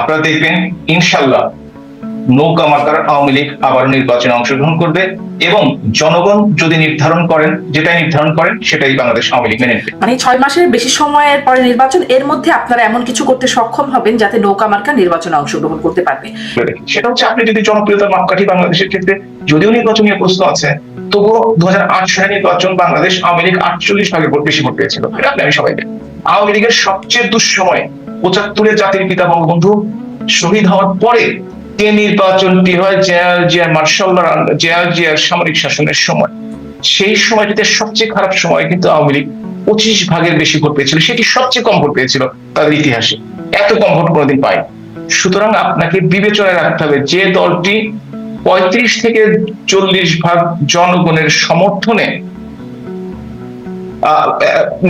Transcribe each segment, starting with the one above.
আপনারা দেখবেন ইনশাল্লাহ নৌকা মার্কার আওয়ামী লীগ আবার নির্বাচনে অংশগ্রহণ করবে এবং জনগণ যদি নির্ধারণ করেন যেটাই নির্ধারণ করেন সেটাই বাংলাদেশ আওয়ামী লীগ মেনে নেবে। মানে ছয় মাসের বেশি সময়ের পরে নির্বাচন এর মধ্যে আপনারা এমন কিছু করতে সক্ষম হবেন যাতে নৌকা মার্কা নির্বাচনে অংশগ্রহণ করতে পারবে। সেটা হচ্ছে আপনি যদি জনপ্রিয়তার মাপকাঠি বাংলাদেশের ক্ষেত্রে যদিও নির্বাচনীয় প্রশ্ন আছে তবুও দু হাজার আট সালে নির্বাচন বাংলাদেশ আওয়ামী লীগ আটচল্লিশ ভাগে ভোট বেশি ভোট পেয়েছিল। এটা আপনি আমি সবাই আওয়ামী লীগের সবচেয়ে দুঃসময় পঁচাত্তরে জাতির পিতা বঙ্গবন্ধু শহীদ হওয়ার পরে যে নির্বাচনটি হয়? জিয়ার মার্শাল জেনারেল জিয়ার সামরিক শাসনের সময়। সেই সময়টিতে সবচেয়ে খারাপ সময় কিন্তু আওয়ামী লীগ পঁচিশ ভাগের বেশি ভোট পেয়েছিল। সেটি সবচেয়ে কম ভোট পেয়েছিল তাদের ইতিহাসে। এত কম ভোট কোনোদিন পায় সুতরাং আপনাকে বিবেচনায় রাখতে হবে যে দলটি পঁয়ত্রিশ থেকে চল্লিশ ভাগ জনগণের সমর্থনে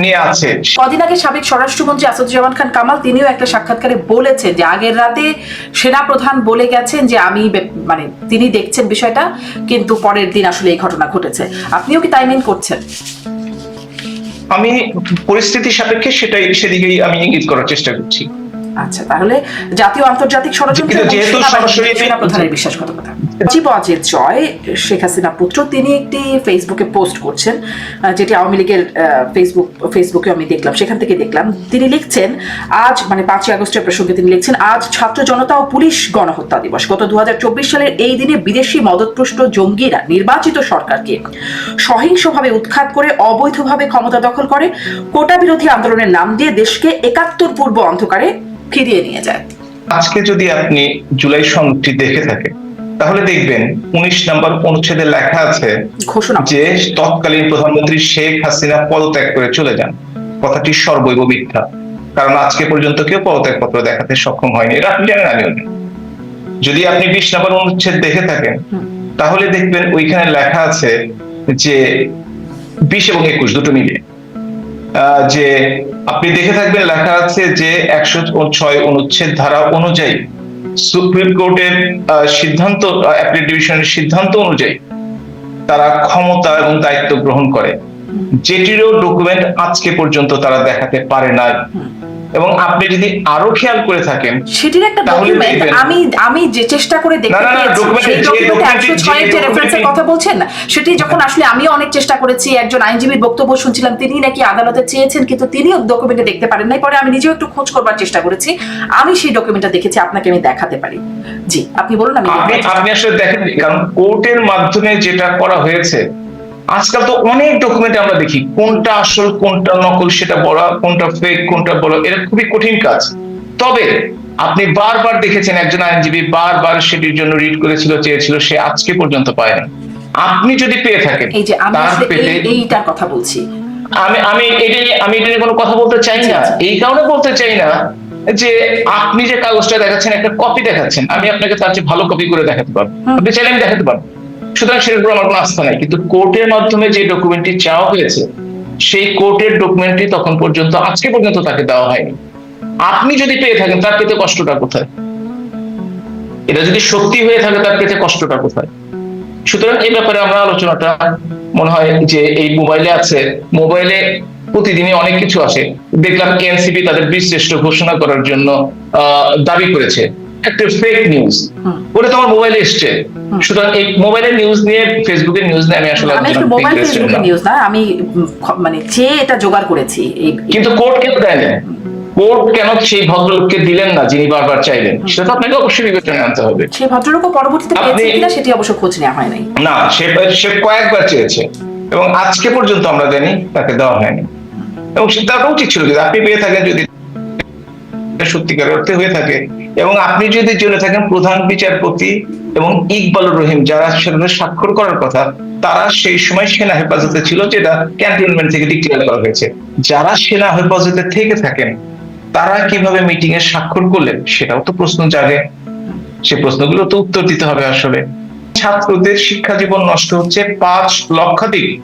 নিয়ে আছে। কদিন আগে সাবেক স্বরাষ্ট্রমন্ত্রী আসাদুজ্জামান খান কামাল তিনিও একটা সাক্ষাৎকারে বলেছেন যে আগের রাতে সেনা প্রধান বলে গেছেন যে আমি মানে তিনি দেখছেন বিষয়টা কিন্তু পরের দিন আসলে এই ঘটনা ঘটেছে। আপনিও কি তাই মিন করছেন? আমি পরিস্থিতি সাপেক্ষে সেটাই সেদিকেই আমি ইঙ্গিত করার চেষ্টা করছি। আচ্ছা তাহলে জাতীয় আন্তর্জাতিক ষড়যন্ত্র সেনাবাহিনী, সরাসরি- বিশ্বাসঘাতকতা। জয় শেখ হাসিনা পুত্র তিনি একটি ফেসবুকে পোস্ট করছেন যেটি আওয়ামী লীগের ফেসবুক ফেসবুকে আমি দেখলাম সেখান থেকে দেখলাম। তিনি লিখছেন আজ মানে পাঁচই আগস্টের প্রসঙ্গে তিনি লিখছেন আজ ছাত্র জনতা ও পুলিশ গণহত্যা দিবস। গত দু হাজার চব্বিশ সালের এই দিনে বিদেশি মদতপুষ্ট জঙ্গিরা নির্বাচিত সরকারকে সহিংসভাবে উৎখাত করে অবৈধভাবে ক্ষমতা দখল করে কোটা বিরোধী আন্দোলনের নাম দিয়ে দেশকে একাত্তর পূর্ব অন্ধকারে ফিরিয়ে নিয়ে যায়। আজকে যদি আপনি জুলাই সনদটি দেখে থাকেন তাহলে দেখবেন উনিশ নম্বর অনুচ্ছেদে লেখা আছে যে তৎকালীন প্রধানমন্ত্রী শেখ হাসিনা পদত্যাগ করে চলে যান। কথাটি সর্বৈব মিথ্যা। কারণ আজকে পর্যন্ত কেউ পদত্যাগ পত্র দেখাতে সক্ষম হয়নি। এটা আপনি জানেন আমিও যদি আপনি বিশ নম্বর অনুচ্ছেদ দেখে থাকেন তাহলে দেখবেন ওইখানে লেখা আছে যে বিশ এবং একুশ দুটো মিলিয়ে আহ, যে আপনি দেখে থাকবেন লেখা আছে যে একশো ছয় অনুচ্ছেদ ধারা অনুযায়ী সুপ্রিম কোর্টের সিদ্ধান্ত অ্যাপিল ডিভিশনের সিদ্ধান্ত অনুযায়ী তারা ক্ষমতা এবং দায়িত্ব গ্রহণ করে যেটিরও ডকুমেন্ট আজকে পর্যন্ত তারা দেখাতে পারে না। এবং আপনি যদি আরও খেয়াল করে থাকেন সেটির একটা ডকুমেন্ট আমি আমি যে চেষ্টা করে দেখতে সেই ডকুমেন্টে যে রেফারেন্সের কথা বলছেন সেটি যখন আসলে আমিও অনেক চেষ্টা করেছি একজন আইনজীবীর বক্তব্য শুনছিলাম তিনি নাকি আদালতে চেয়েছেন কিন্তু তিনিও ডকুমেন্টে দেখতে পারেন নাই। পরে আমি নিজেও একটু খোঁজ করবার চেষ্টা করেছি। আমি সেই ডকুমেন্টটা দেখেছি আপনাকে আমি দেখাতে পারি। জি আপনি বলুন আমি আপনি আসলে দেখেন কারণ কোর্টের মাধ্যমে যেটা করা হয়েছে আজকাল তো অনেক ডকুমেন্ট আমরা দেখি কোনটা আসল কোনটা নকল সেটা বলা কোনটা ফেক কোনটা বলা এটা খুবই কঠিন কাজ। তবে আপনি বারবার দেখেছেন একজন আইনজীবী বারবার সেটির জন্য রিড করেছিল চেয়েছিল সে আজকে পর্যন্ত পায় না আপনি যদি পেয়ে থাকেন এই যে আমি এইটার কথা বলছি। আমি আমি এটা নিয়ে আমি এটা নিয়ে কোনো কথা বলতে চাই না আচ্ছা, এই কারণে বলতে চাই না যে আপনি যে কাগজটা দেখাচ্ছেন একটা কপি দেখাচ্ছেন আমি আপনাকে তার চেয়ে ভালো কপি করে দেখাতে পারব। আপনি চাইলে আমি দেখাতে পারব। সুতরাং সেটার উপর আমার কোনো আস্থা নাই। কিন্তু কোর্টের মাধ্যমে যে ডকুমেন্টটি চাওয়া হয়েছে, সেই কোর্টের ডকুমেন্টটি তখন পর্যন্ত, আজকে পর্যন্ত তাকে দেওয়া হয়নি। আপনি যদি পেয়ে থাকেন, তার পেতে কষ্টটা কোথায়? এটা যদি সত্যি হয়ে থাকে, তার পেতে কষ্টটা কোথায়? সুতরাং এই ব্যাপারে আমরা আলোচনাটা মনে হয় যে এই মোবাইলে আছে। মোবাইলে প্রতিদিনই অনেক কিছু আসে। দেখলাম এনসিপি তাদের বীরশ্রেষ্ঠ ঘোষণা করার জন্য দাবি করেছে। একটা ফেক নিউজ তোমার মোবাইলে এসছে। সুতরাং এই মোবাইলের নিউজ নিয়ে ফেসবুকের নিউজ নিয়ে আমি আসলে আমি একটু মোবাইল interested ফেসবুকে না। নিউজ না আমি মানে চেয়ে এটা জোগাড় করেছি। কিন্তু কোর্ট দেয়নি কোর্ট কেন সেই ভদ্রলোককে দিলেন না যিনি বারবার চাইলেন? সেটা তো আপনাকে অবশ্যই আনতে হবে। সেই ভদ্রলোকও পরবর্তীতে পেয়েছে কিনা সেটি অবশ্য খোঁজ নেওয়া হয় নাই। না সে সে কয়েকবার চেয়েছে। এবং আজকে পর্যন্ত আমরা জানি তাকে দেওয়া হয়নি। এবং সে- তার উচিত ছিল যদি আপনি পেয়ে থাকেন যদি সত্যিকার অর্থে হয়ে থাকে। এবং আপনি যদি জেনে থাকেন প্রধান বিচারপতি এবং ইকবালুর রহিম যারা সেখানে স্বাক্ষর করার কথা, তারা সেই সময় সেনা হেফাজতে ছিল যেটা ক্যান্টনমেন্ট থেকে ডিক্লেয়ার করা হয়েছে। যারা সেনা হেফাজতে থেকে থাকেন, তারা কীভাবে মিটিং এ স্বাক্ষর করলেন, সেটাও তো প্রশ্ন জাগে। সে প্রশ্নগুলো তো উত্তর দিতে হবে আসলে। ছাত্রদের শিক্ষা জীবন নষ্ট হচ্ছে পাঁচ লক্ষাধিক।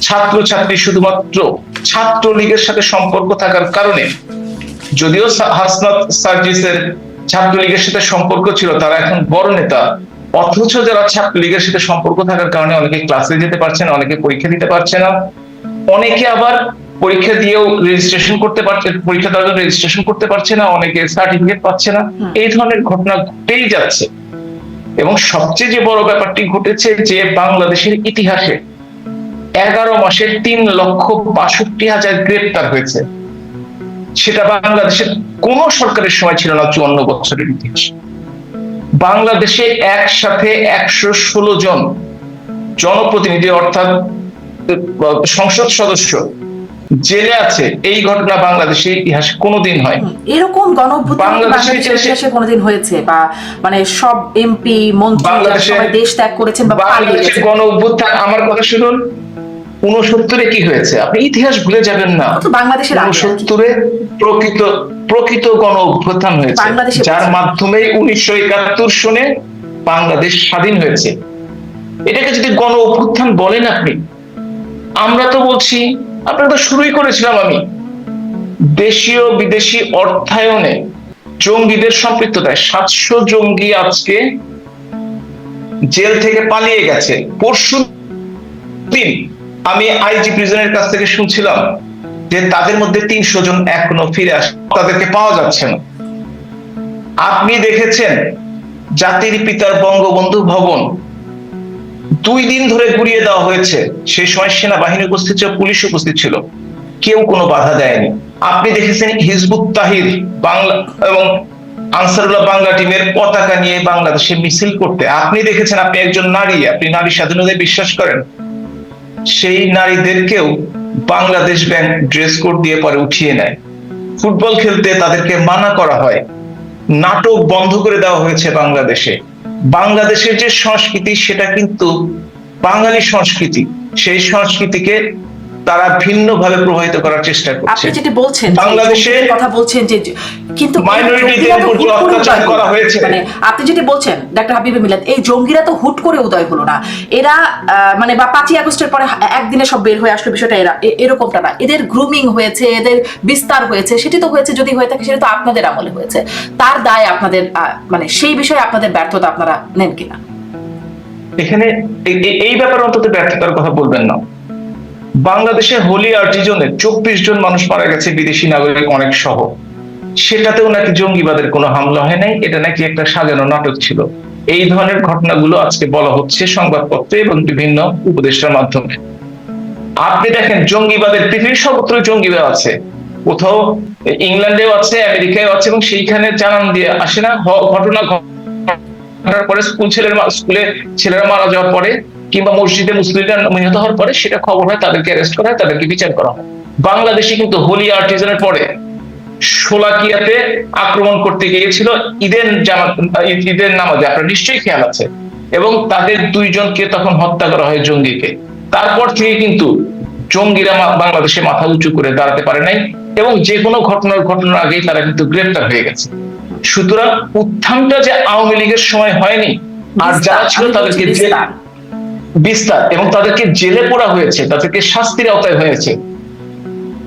ছাত্র ছাত্রী শুধুমাত্র ছাত্র লীগের সাথে সম্পর্ক থাকার কারণে। যদিও হাসনাত সার্জিসের ছাত্রলীগের সাথে সম্পর্ক ছিল তারা এখন বড় নেতা। অথচ যারা ছাত্রলীগের সাথে সম্পর্ক থাকার কারণে অনেকে ক্লাসে যেতে পারছে না অনেকে পরীক্ষা দিতে পারছে না। অনেকে আবার পরীক্ষা দিয়েও রেজিস্ট্রেশন করতে পারছে পরীক্ষা দেওয়ার জন্য রেজিস্ট্রেশন করতে পারছে না অনেকে সার্টিফিকেট পাচ্ছে না। এই ধরনের ঘটনা ঘটেই যাচ্ছে। এবং সবচেয়ে যে বড় ব্যাপারটি ঘটেছে যে বাংলাদেশের ইতিহাসে এগারো মাসে তিন লক্ষ বাষট্টি হাজার গ্রেপ্তার হয়েছে। সেটা বাংলাদেশের কোন সরকারের সময় ছিল না চুয়ান্ন বছরের ইতিহাস। বাংলাদেশে একসাথে একশো ষোলো জন জনপ্রতিনিধি অর্থাৎ সংসদ সদস্য জেলে আছে এই ঘটনা বাংলাদেশের ইতিহাসে কোনোদিন হয় এরকম গণ অভ্যুত্থান কি বাংলাদেশের বাংলাদেশের ইতিহাসে- ইতিহাসে কোনোদিন হয়েছে বা মানে সব এমপি মন্ত্রী বাংলাদেশে- দেশ ত্যাগ করেছেন বা গণ অভ্যুত্থান আমার কথা শুনুন উনসত্তরে কি হয়েছে? আপনি ইতিহাস ভুলে যাবেন না। বাংলাদেশের। উনসত্তরে প্রকৃত প্রকৃত গণ অভ্যুত্থান হয়েছে। যার মাধ্যমে উনিশশো একাত্তর সনে বাংলাদেশ স্বাধীন হয়েছে। এটাকে যদি গণ অভ্যুত্থান বলেন আপনি আমরা তো বলছি আপনারা তো শুরুই করেছিলাম আমি দেশীয় বিদেশি অর্থায়নে জঙ্গিদের সম্পৃক্ততায়। সাতশো জঙ্গি আজকে জেল থেকে পালিয়ে গেছে। পরশু দিন আমি আইজি প্রিজনের কাছ থেকে শুনছিলাম যে তাদের মধ্যে তিনশো জন এখনও ফিরে আসে, তাদেরকে পাওয়া যাচ্ছে না। আপনি দেখেছেন জাতির পিতার বঙ্গবন্ধু ভবন দুই দিন ধরে ঘুরিয়ে দেওয়া হয়েছে। সেই সময় সেনাবাহিনী উপস্থিত ছিল, পুলিশ উপস্থিত ছিল। কেউ কোনো বাধা দেয়নি। আপনি দেখেছেন হিজবুত তাহির বাংলা এবং আনসারুল্লাহ বাংলা টিমের পতাকা নিয়ে বাংলাদেশে মিছিল করতে। আপনি দেখেছেন আপনি একজন নারী, আপনি নারী স্বাধীনতায় বিশ্বাস করেন? সেই নারীদেরকেও বাংলাদেশ ব্যাংক ড্রেস কোড দিয়ে পরে উঠিয়ে নেয়। ফুটবল খেলতে তাদেরকে মানা করা হয়। নাটক বন্ধ করে দেওয়া হয়েছে বাংলাদেশে। বাংলাদেশের যে সংস্কৃতি, সেটা কিন্তু বাঙালি সংস্কৃতি। সেই সংস্কৃতিকে তারা ভিন্নভাবে প্রভাবিত করার চেষ্টা করছে। আপনি যেটা বলছেন বাংলাদেশে কথা বলছেন যে কিন্তু মাইনরিটিদের উপর যে অত্যাচার করা হয়েছে। মানে আপনি যেটা বলছেন ডাক্তার হাবিব মিলাদ এই জঙ্গিরা তো হুট করে উদয় হলো না। এরা মানে বা পাঁচই আগস্টের পরে একদিনে সব বের হয়ে আসলো বিষয়টা এরা এরকমটা না। এদের গ্রুমিং হয়েছে এদের বিস্তার হয়েছে সেটি তো হয়েছে যদি হয়ে থাকে সেটা তো আপনাদের আমলে হয়েছে। তার দায় আপনাদের আহ, মানে সেই বিষয়ে আপনাদের ব্যর্থতা আপনারা নেন কিনা? এখানে এই ব্যাপারে অন্তত ব্যর্থতার কথা বলবেন না। বাংলাদেশে হোলি আর্টিজনে চব্বিশ জন মানুষ মারা গেছে, বিদেশি নাগরিক অনেক সহ। সেটাতেও নাকি জঙ্গিবাদের কোনো হামলা হয় নাই, এটা নাকি একটা সাজানো নাটক ছিল। এই ধরনের ঘটনাগুলো আজকে বলা হচ্ছে সংবাদপত্রে এবং বিভিন্ন উপদেষ্টার মাধ্যমে। আপনি দেখেন, জঙ্গিবাদের পৃথিবীর সর্বত্র জঙ্গিবাদ আছে। কোথাও ইংল্যান্ডেও আছে আমেরিকায় আছে এবং সেইখানে জানান দিয়ে আসে না। ঘটনা ঘটার পরে স্কুল ছেলের স্কুলে ছেলেরা মারা যাওয়ার পরে কিংবা মসজিদে মুসলিমরা নিহত হওয়ার পরে সেটা খবর হয় তাদেরকে অ্যারেস্ট করা হয় তাদেরকে বিচার করা হয়। বাংলাদেশে কিন্তু হোলি আর্টিজানের পরে সোলাকিয়াতে আক্রমণ করতে গিয়েছিল। ঈদের জামাত ঈদের নামাজে আপনার নিশ্চয়ই খেয়াল আছে। এবং তাদের দুইজনকে তখন হত্যা করা হয় জঙ্গিকে। তারপর থেকে কিন্তু জঙ্গিরা বাংলাদেশে মাথা উঁচু করে দাঁড়াতে পারে নাই এবং যে কোনো ঘটনার ঘটনার আগেই তারা কিন্তু গ্রেপ্তার হয়ে গেছে। সুতরাং উত্থানটা যে আওয়ামী লীগের সময় হয়নি আর যারা ছিল তাদেরকে জেল বিস্তার। এবং তাদেরকে জেলে পড়া হয়েছে, তাদেরকে শাস্তির আওতায় হয়েছে।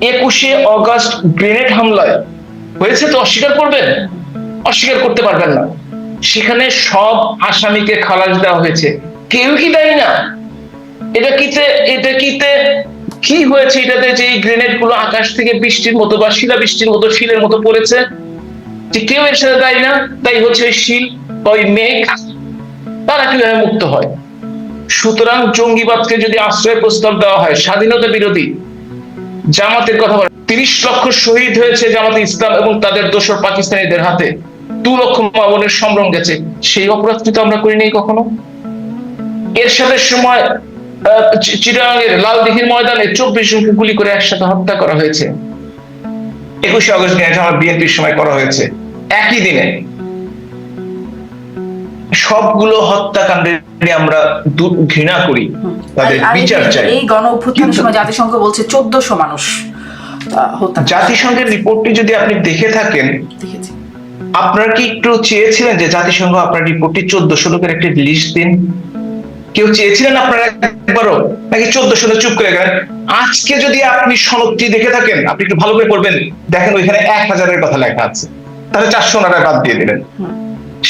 একুশে অগস্ট গ্রেনেড হামলায় হয়েছে তো অস্বীকার করবেন? অস্বীকার করতে পারবেন না। সেখানে সব আসামিকে খালাস দেওয়া হয়েছে। কেউ কি দেয় না? এটা কিতে এটা কিতে কি হয়েছে? এটাতে যে এই গ্রেনেডগুলো আকাশ থেকে বৃষ্টির মতো বা শিলা বৃষ্টির মতো শিলের মতো পড়েছে? যে কেউ এর সাথে দেয় না? তাই হচ্ছে শিল ওই মেঘ, তারা কীভাবে মুক্ত হয়? সুতরাং জঙ্গিবাদকে যদি আশ্রয় প্রস্তাব দেওয়া হয়, স্বাধীনতা বিরোধী জামাতের কথা বলে, তিরিশ লক্ষ শহীদ হয়েছে জামাতে ইসলাম এবং তাদের দোসর পাকিস্তানিদের হাতে। দু লক্ষ মামনের সম্ভ্রম গেছে। সেই অপরাধ কিন্তু আমরা করিনি কখনো। এর সাথে সময় চিটাগাংয়ের লালদিঘির ময়দানে চব্বিশ জনকে গুলি করে একসাথে হত্যা করা হয়েছে। একুশে আগস্ট গ্রেনেড আমার বিএনপির সময় করা হয়েছে। একই দিনে সবগুলো হত্যাকাণ্ডের আমরা ঘৃণা করি তাদের বিচার চাই। এই গণ অভ্যুত্থানের সময় জাতিসংঘ বলছে চোদ্দশো মানুষ। জাতিসংঘের রিপোর্টটি যদি আপনি দেখে থাকেন আপনারা কি একটু চেয়েছিলেন যে জাতিসংঘ আপনার রিপোর্টটি চোদ্দশো লোকের একটি লিস্ট দিন? কেউ চেয়েছিলেন আপনারা একবারও? নাকি চোদ্দশো চুপ করে গেলেন? আজকে যদি আপনি সনদটি দেখে থাকেন আপনি একটু ভালো করে পড়বেন। দেখেন ওইখানে এক হাজারের কথা লেখা আছে। তাহলে চারশো ওনারা বাদ দিয়ে দিলেন।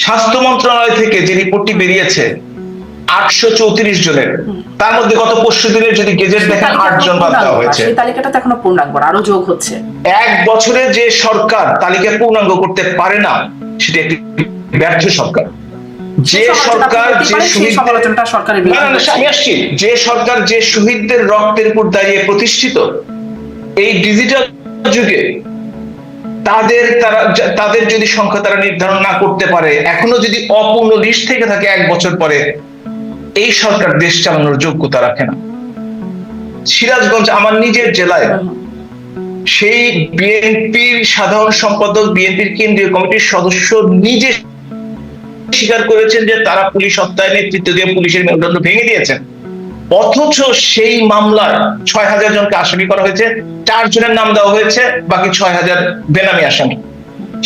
স্বাস্থ্য মন্ত্রণালয় থেকে যে রিপোর্টটি বেরিয়েছে আটশো চৌত্রিশ জনের। তার মধ্যে গত পরশু দিনের যদি গেজেট দেখেন তালিকা আট জন বাদ দেওয়া হয়েছে। তালিকাটা তো এখনও পূর্ণাঙ্গ আরও যোগ হচ্ছে। এক বছরে যে সরকার তালিকা পূর্ণাঙ্গ করতে পারে না সেটা একটি ব্যর্থ সরকার। যে সরকার যে পারেন, শহীদ সমালোচনাটা সরকারের না, না, বিরুদ্ধে না, হচ্ছে। আমি আসছি। যে সরকার যে শহীদদের রক্তের উপর দাঁড়িয়ে প্রতিষ্ঠিত এই ডিজিটাল যুগে তাদের তারা তাদের যদি সংখ্যা তারা নির্ধারণ না করতে পারে এখনও যদি অপূর্ণ লিস্ট থেকে থাকে এক বছর পরে এই সরকার দেশ চালানোর যোগ্যতা রাখে না। সিরাজগঞ্জ আমার নিজের জেলায় সেই বিএনপির সাধারণ সম্পাদক, বিএনপির কেন্দ্রীয় কমিটির সদস্য নিজে স্বীকার করেছেন যে তারা পুলিশ হত্যায় নেতৃত্ব দিয়ে পুলিশের মেরুদণ্ড ভেঙে দিয়েছেন অথচ সেই মামলায় ছয় হাজার জনকে আসামি করা হয়েছে চার জনের নাম দেওয়া হয়েছে, বাকি ছয় হাজার বেনামি আসামি।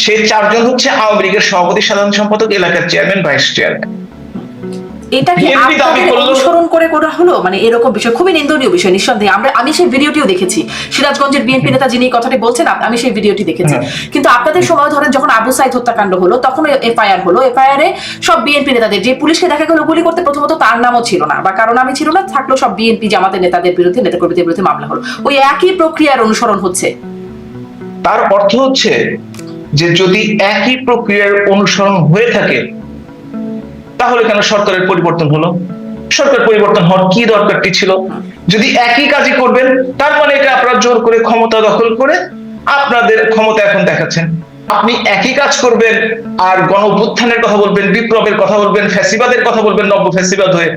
সেই চারজন হচ্ছে আওয়ামী লীগের সভাপতি, সাধারণ সম্পাদক, এলাকার চেয়ারম্যান, ভাইস চেয়ারম্যান। এটা কি অনুসরণ করে করা হলো? মানে এরকম বিষয় খুবই নিন্দনীয় বিষয় নিঃসন্দেহে। আমরা আমি সেই ভিডিওটিও দেখেছি। সিরাজগঞ্জের বিএনপি নেতা যিনি কথাটি বলছেন আমি সেই ভিডিওটি দেখেছি। কিন্তু আপনাদের সময় ধরেন যখন আবু সাইদ হত্যাকাণ্ড হলো তখন এফআইআর হলো। এফআইআর এ সব বিএনপি নেতাদের যে পুলিশকে দেখা গেল গুলি করতে প্রথমত তার নামও ছিল না বা কারও নামই ছিল না থাকল সব বিএনপি জামাতের নেতাদের বিরুদ্ধে নেতাকর্মীদের বিরুদ্ধে মামলা হলো। ওই একই প্রক্রিয়ার অনুসরণ হচ্ছে। তার অর্থ হচ্ছে যে যদি একই প্রক্রিয়ার অনুসরণ হয়ে থাকে তাহলে কেন সরকারের পরিবর্তন হলো? সরকার পরিবর্তন হওয়ার কি দরকারটি ছিল? যদি একই কাজই করবেন, তার মানে এটা আপনারা জোর করে ক্ষমতা দখল করে আপনাদের ক্ষমতা এখন দেখাচ্ছেন। আপনি একই কাজ করবেন আর গণ অভ্যুত্থানের কথা বলবেন, বিপ্লবের কথা বলবেন, ফ্যাসিবাদের কথা বলবেন, নব্য ফ্যাসিবাদ হয়ে,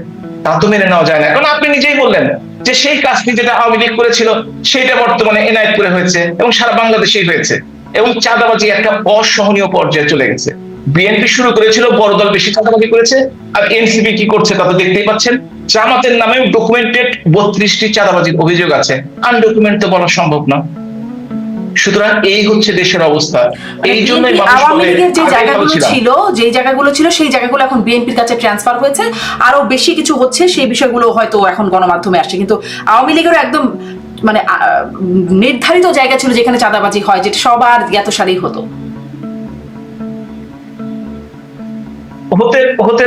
তা তো মেনে নেওয়া যায় না। কারণ আপনি নিজেই বললেন যে সেই কাজটি যেটা আওয়ামী লীগ করেছিল সেটা বর্তমানে এনআইপুরে হয়েছে এবং সারা বাংলাদেশেই হয়েছে এবং চাঁদাবাজি একটা অসহনীয় পর্যায়ে চলে গেছে। বিএনপি শুরু করেছিল বড় দল বেশি চাঁদাবাজি করেছে আর এনসিপি কি করছে তা তো দেখতেই পাচ্ছেন। জামাতের নামেও ডকুমেন্টেড বত্রিশটি চাঁদাবাজির অভিযোগ আছে। আনডকুমেন্ট তো বলা সম্ভব না। সুতরাং এই হচ্ছে দেশের অবস্থা। এই জন্যই আওয়ামী লীগের যে জায়গাগুলো ছিল যে জায়গাগুলো ছিল সেই জায়গাগুলো এখন বিএনপির কাছে ট্রান্সফার হয়েছে। আরও বেশি কিছু হচ্ছে সেই বিষয়গুলো হয়তো এখন গণমাধ্যমে আসছে। কিন্তু আওয়ামী লীগেরও একদম মানে নির্ধারিত জায়গা ছিল যেখানে চাঁদাবাজি হয় যেটা সবার জ্ঞাতসারেই হতো। হতে হতে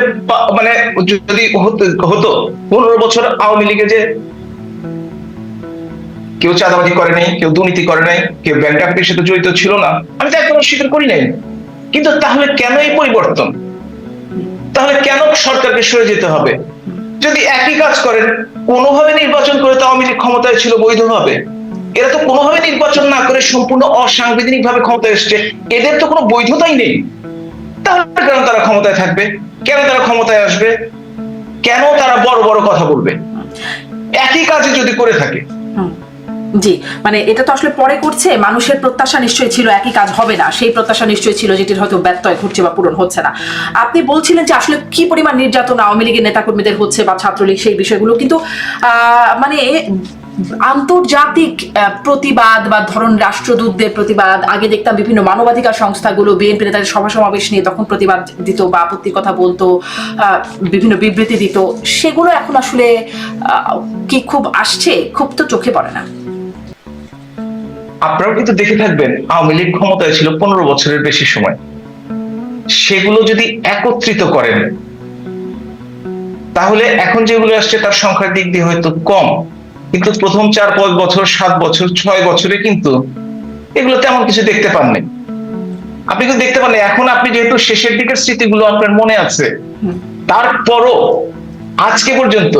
মানে যদি হতো পনেরো বছর আওয়ামী লীগে যে কেউ চাঁদাবাজি করে নাই, কেউ দুর্নীতি করে নাই, কেউ ব্যাংক ডাকাতির সাথে জড়িত ছিল না, আমি তো একদম স্বীকার করি নাই। কিন্তু তাহলে কেন এই পরিবর্তন? তাহলে কেন সরকারকে সরে যেতে হবে? যদি একই কাজ করেন, কোনোভাবে নির্বাচন করে তো আওয়ামী ক্ষমতায় ছিল বৈধভাবে। এরা তো কোনোভাবে নির্বাচন না করে সম্পূর্ণ অসাংবিধানিক ভাবে ক্ষমতায় এসছে। এদের তো কোনো বৈধতাই নেই। তাহলে কেন তারা ক্ষমতায় থাকবে? কেন তারা ক্ষমতায় আসবে? কেন তারা বড় বড় কথা বলবে? একই কাজে যদি করে থাকে। জি মানে এটা তো আসলে পরে করছে, মানুষের প্রত্যাশা নিশ্চয়ই ছিল একই কাজ হবে না, সেই প্রত্যাশা নিশ্চয়ই ছিল যেটির হয়তো ব্যত্যয় ঘটছে বা পূরণ হচ্ছে না। আপনি বলছিলেন যে আসলে কি পরিমাণ নির্যাতন আওয়ামী লীগের নেতাকর্মীদের হচ্ছে বা ছাত্রলীগ সেই বিষয়গুলো, কিন্তু মানে আন্তর্জাতিক প্রতিবাদ বা ধরুন রাষ্ট্রদূতদের প্রতিবাদ, আগে দেখতাম বিভিন্ন মানবাধিকার সংস্থাগুলো বিএনপি নেতাদের সভা সমাবেশ নিয়ে তখন প্রতিবাদ দিত বা আপত্তির কথা বলতো বিভিন্ন বিবৃতি দিত। সেগুলো এখন আসলে কি খুব আসছে, খুব তো চোখে পড়ে না। আপনারাও কিন্তু দেখে থাকবেন, আওয়ামী লীগ ক্ষমতায় ছিল পনেরো বছরের বেশি সময়। সেগুলো যদি একত্রিত করেন, তাহলে এখন যেগুলো আসছে, তার সংখ্যার দিক দিয়ে হয়তো কম। কিন্তু প্রথম চার পাঁচ বছর, সাত বছর, ছয় বছরে কিন্তু এগুলো তেমন কিছু দেখতে পাননি আপনি কিন্তু দেখতে পাননি এখন আপনি যেহেতু শেষের দিকের স্মৃতিগুলো আপনার মনে আছে, তারপরও আজকে পর্যন্ত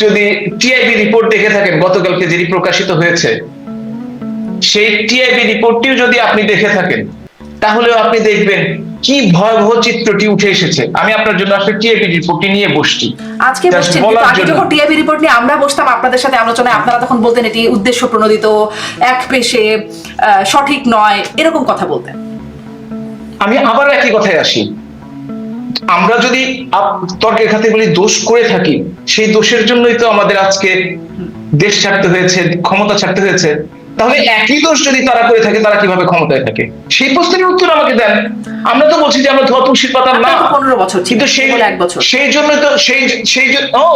যদি টিআইবি রিপোর্ট দেখে থাকেন, গতকালকে যেটি প্রকাশিত হয়েছে, সেই টিআইবি রিপোর্টটিও যদি আপনি দেখে থাকেন, তাহলেও আপনি দেখবেন কি ভয়াবহ চিত্রটি উঠে এসেছে? আমি আপনার জন্য আসলে টিআইবি রিপোর্টটি নিয়ে বসছি। আজকে বসছেন আগে যখন টিআইবি রিপোর্ট নিয়ে আমরা বসতাম আপনাদের সাথে আলোচনায় আপনারা তখন বলতেন এটি উদ্দেশ্য প্রণোদিত এক পেশে সঠিক নয় এরকম কথা বলতেন। আমি আবার একই কথায় আসি। আমরা যদি তর্কের খাতিরগুলি দোষ করে থাকি সেই দোষের জন্যই তো আমাদের আজকে দেশ ছাড়তে হয়েছে ক্ষমতা ছাড়তে হয়েছে। তাহলে একই দোষ যদি তারা করে থাকে তারা কীভাবে ক্ষমতায় থাকে? সেই প্রশ্নের উত্তর আমাকে দেন। আমরা তো বলছি যে আমরা ধোয়া তুলসীর পাতার না। পনেরো বছর কিন্তু সেই এক বছর। সেই জন্য তো সেই সেই জ- ও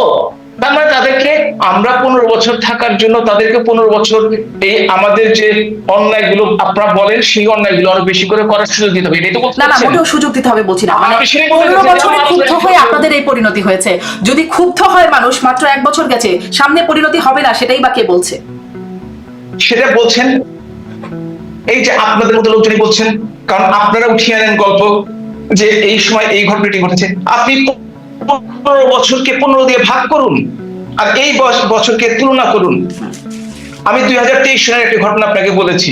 তার মানে তাদেরকে আমরা পনেরো বছর থাকার জন্য তাদেরকে পনেরো বছর এই আমাদের যে অন্যায়গুলো আপনারা বলেন সেই অন্যায়গুলো আরও বেশি করে করার সুযোগ দিতে হবে। এটাই তো না না মোটেও সুযোগ দিতে হবে বলছি না। মানে পনেরো বছরে ক্ষুব্ধ হয়ে আপনাদের এই পরিণতি হয়েছে। যদি ক্ষুব্ধ হয় মানুষ মাত্র এক বছর গেছে সামনে পরিণতি হবে না সেটাই বা কে বলছে? সেটা বলছেন, এই যে আপনাদের মতো লোকজনই বলছেন, কারণ আপনারা উঠিয়ে আনেন গল্প যে এই সময় এই ঘটনাটি ঘটেছে। আপনি পনেরো বছরকে পনেরো দিয়ে ভাগ করুন, আর এই বছরকে তুলনা করুন। আমি দুই হাজার তেইশ সালের একটি ঘটনা আপনাকে বলেছি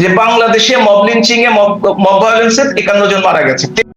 যে বাংলাদেশে মব লিঞ্চিং এ মব ভায়োলেন্সে একান্ন জন মারা গেছে।